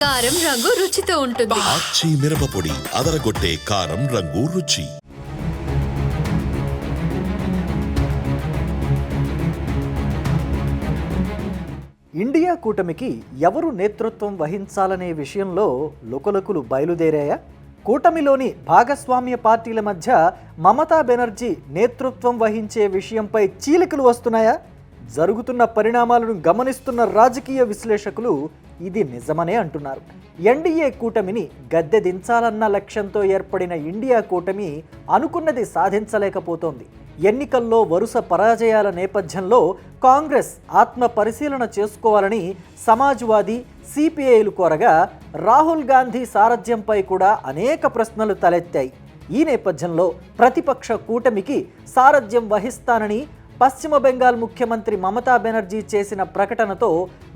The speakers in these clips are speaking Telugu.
కారం రంగు రుచితో ఉంటుంది. ఆచి మిరపపొడి అదరగొట్టే కారం రంగు రుచి. ఇండియా కూటమికి ఎవరు నేతృత్వం వహించాలనే విషయంలో లుకలుకులు బయలుదేరాయా? కూటమిలోని భాగస్వామ్య పార్టీల మధ్య మమతా బెనర్జీ నేతృత్వం వహించే విషయంపై చీలికలు వస్తున్నాయా? జరుగుతున్న పరిణామాలను గమనిస్తున్న రాజకీయ విశ్లేషకులు ఇది నిజమనే అంటున్నారు. ఎన్డీఏ కూటమిని గద్దె దించాలన్న లక్ష్యంతో ఏర్పడిన ఇండియా కూటమి అనుకున్నది సాధించలేకపోతోంది. ఎన్నికల్లో వరుస పరాజయాల నేపథ్యంలో కాంగ్రెస్ ఆత్మ పరిశీలన చేసుకోవాలని సమాజ్వాదీ సిపిఐలు కోరగా రాహుల్ గాంధీ సారథ్యంపై కూడా అనేక ప్రశ్నలు తలెత్తాయి. ఈ నేపథ్యంలో ప్రతిపక్ష కూటమికి సారథ్యం వహిస్తానని పశ్చిమ బెంగాల్ ముఖ్యమంత్రి మమతా బెనర్జీ చేసిన ప్రకటనతో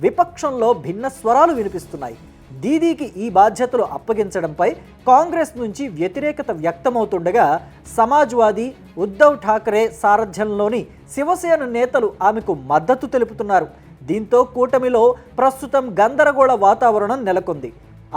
విపక్షంలో భిన్న స్వరాలు వినిపిస్తున్నాయి. దీదీకి ఈ బాధ్యతలు అప్పగించడంపై కాంగ్రెస్ నుంచి వ్యతిరేకత వ్యక్తమవుతుండగా సమాజ్వాదీ ఉద్ధవ్ ఠాకరే సారథ్యంలోని శివసేన నేతలు ఆమెకు మద్దతు తెలుపుతున్నారు. దీంతో కూటమిలో ప్రస్తుతం గందరగోళ వాతావరణం నెలకొంది.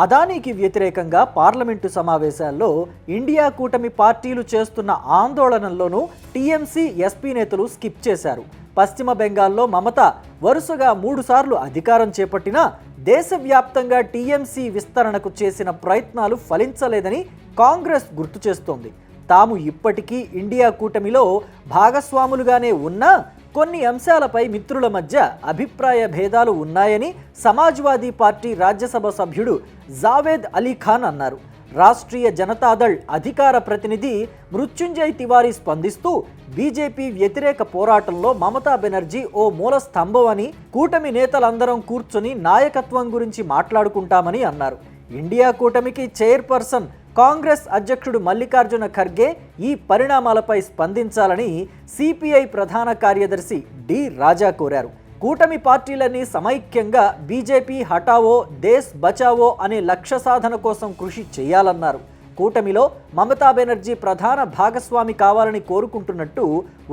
అదానీకి వ్యతిరేకంగా పార్లమెంటు సమావేశాల్లో ఇండియా కూటమి పార్టీలు చేస్తున్న ఆందోళనల్లోనూ టీఎంసీ ఎస్పీ నేతలు స్కిప్ చేశారు. పశ్చిమ బెంగాల్లో మమత వరుసగా మూడుసార్లు అధికారం చేపట్టినా దేశవ్యాప్తంగా టీఎంసీ విస్తరణకు చేసిన ప్రయత్నాలు ఫలించలేదని కాంగ్రెస్ గుర్తు చేస్తోంది. తాము ఇప్పటికీ ఇండియా కూటమిలో భాగస్వాములుగానే ఉన్నా కొన్ని అంశాలపై మిత్రుల మధ్య అభిప్రాయ భేదాలు ఉన్నాయని సమాజ్వాదీ పార్టీ రాజ్యసభ సభ్యుడు జావేద్ అలీ ఖాన్ అన్నారు. రాష్ట్రీయ జనతాదళ్ అధికార ప్రతినిధి మృత్యుంజయ్ తివారీ స్పందిస్తూ బీజేపీ వ్యతిరేక పోరాటంలో మమతా బెనర్జీ ఓ మూల స్తంభం అని కూటమి నేతలందరం కూర్చొని నాయకత్వం గురించి మాట్లాడుకుంటామని అన్నారు. ఇండియా కూటమికి చైర్పర్సన్ కాంగ్రెస్ అధ్యక్షుడు మల్లికార్జున ఖర్గే ఈ పరిణామాలపై స్పందించాలని సిపిఐ ప్రధాన కార్యదర్శి డి రాజా కోరారు. కూటమి పార్టీలన్నీ సమైక్యంగా బీజేపీ హటావో దేశ్ బచావో అనే లక్ష్య సాధన కోసం కృషి చేయాలన్నారు. కూటమిలో మమతా బెనర్జీ ప్రధాన భాగస్వామి కావాలని కోరుకుంటున్నట్టు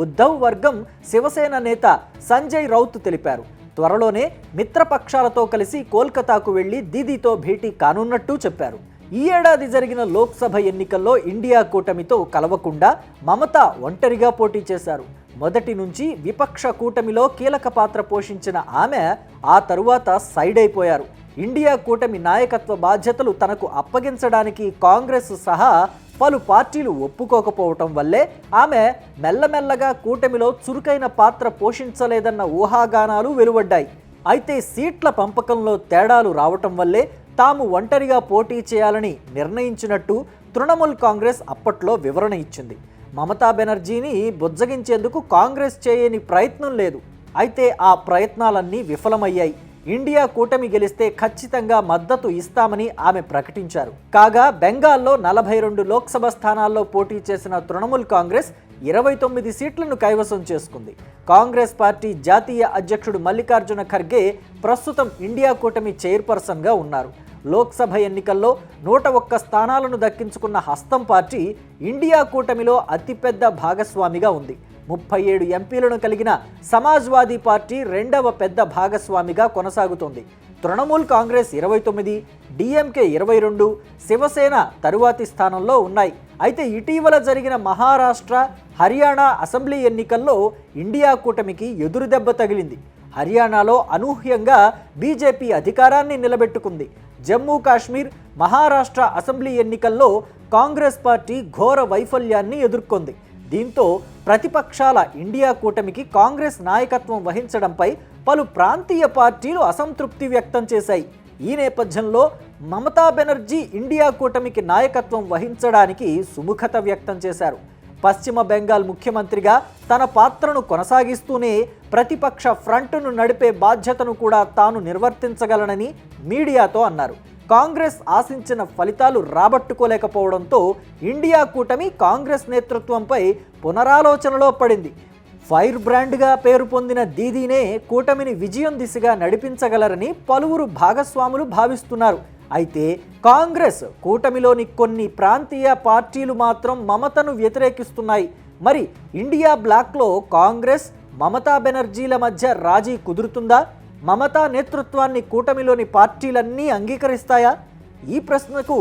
ఉద్ధవ్ వర్గం శివసేన నేత సంజయ్ రౌత్ తెలిపారు. త్వరలోనే మిత్రపక్షాలతో కలిసి కోల్కతాకు వెళ్ళి దీదీతో భేటీ కానున్నట్టు చెప్పారు. ఈ ఏడాది జరిగిన లోక్సభ ఎన్నికల్లో ఇండియా కూటమితో కలవకుండా మమత ఒంటరిగా పోటీ చేశారు. మొదటి నుంచి విపక్ష కూటమిలో కీలక పాత్ర పోషించిన ఆమె ఆ తరువాత సైడ్ అయిపోయారు. ఇండియా కూటమి నాయకత్వ బాధ్యతలు తనకు అప్పగించడానికి కాంగ్రెస్ సహా పలు పార్టీలు ఒప్పుకోకపోవటం వల్లే ఆమె మెల్లమెల్లగా కూటమిలో చురుకైన పాత్ర పోషించలేదన్న ఊహాగానాలు వెలువడ్డాయి. అయితే సీట్ల పంపకంలో తేడాలు రావటం వల్లే తాము ఒంటరిగా పోటీ చేయాలని నిర్ణయించినట్టు తృణమూల్ కాంగ్రెస్ అప్పట్లో వివరణ ఇచ్చింది. మమతా బెనర్జీని బుజ్జగించేందుకు కాంగ్రెస్ చేయని ప్రయత్నం లేదు. అయితే ఆ ప్రయత్నాలన్నీ విఫలమయ్యాయి. ఇండియా కూటమి గెలిస్తే ఖచ్చితంగా మద్దతు ఇస్తామని ఆమె ప్రకటించారు. కాగా బెంగాల్లో నలభై రెండు లోక్సభ స్థానాల్లో పోటీ చేసిన తృణమూల్ కాంగ్రెస్ ఇరవై తొమ్మిది సీట్లను కైవసం చేసుకుంది. కాంగ్రెస్ పార్టీ జాతీయ అధ్యక్షుడు మల్లికార్జున ఖర్గే ప్రస్తుతం ఇండియా కూటమి చైర్పర్సన్గా ఉన్నారు. లోక్సభ ఎన్నికల్లో నూట ఒక్క స్థానాలను దక్కించుకున్న హస్తం పార్టీ ఇండియా కూటమిలో అతిపెద్ద భాగస్వామిగా ఉంది. ముప్పై ఏడు ఎంపీలను కలిగిన సమాజ్వాదీ పార్టీ రెండవ పెద్ద భాగస్వామిగా కొనసాగుతోంది. తృణమూల్ కాంగ్రెస్ ఇరవై తొమ్మిది డిఎంకే ఇరవై రెండు శివసేన తరువాతి స్థానంలో ఉన్నాయి. అయితే ఇటీవల జరిగిన మహారాష్ట్ర హర్యానా అసెంబ్లీ ఎన్నికల్లో ఇండియా కూటమికి ఎదురుదెబ్బ తగిలింది. హర్యానాలో అనూహ్యంగా బీజేపీ అధికారాన్ని నిలబెట్టుకుంది. జమ్మూ కాశ్మీర్ మహారాష్ట్ర అసెంబ్లీ ఎన్నికల్లో కాంగ్రెస్ పార్టీ ఘోర వైఫల్యాన్ని ఎదుర్కొంది. దీంతో ప్రతిపక్షాల ఇండియా కూటమికి కాంగ్రెస్ నాయకత్వం వహించడంపై పలు ప్రాంతీయ పార్టీలు అసంతృప్తి వ్యక్తం చేశాయి. ఈ నేపథ్యంలో మమతా బెనర్జీ ఇండియా కూటమికి నాయకత్వం వహించడానికి సుముఖత వ్యక్తం చేశారు. పశ్చిమ బెంగాల్ ముఖ్యమంత్రిగా తన పాత్రను కొనసాగిస్తూనే ప్రతిపక్ష ఫ్రంట్ను నడిపే బాధ్యతను కూడా తాను నిర్వర్తించగలనని మీడియాతో అన్నారు. కాంగ్రెస్ ఆశించిన ఫలితాలు రాబట్టుకోలేకపోవడంతో ఇండియా కూటమి కాంగ్రెస్ నేతృత్వంపై పునరాలోచనలో పడింది. ఫైర్ బ్రాండ్గా పేరు పొందిన దీదీనే కూటమిని విజయం దిశగా నడిపించగలరని పలువురు భాగస్వాములు భావిస్తున్నారు. అయితే కాంగ్రెస్ కూటమిలోని కొన్ని ప్రాంతీయ పార్టీలు మాత్రం మమతను వ్యతిరేకిస్తున్నాయి. మరి ఇండియా బ్లాక్లో కాంగ్రెస్ మమతా బెనర్జీల మధ్య రాజీ కుదురుతుందా? మమతా నేతృత్వాన్ని కూటమిలోని పార్టీలన్నీ అంగీకరిస్తాయా? ఈ ప్రశ్నకు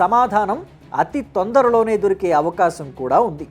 సమాధానం అతి తొందరలోనే దొరికే అవకాశం కూడా ఉంది.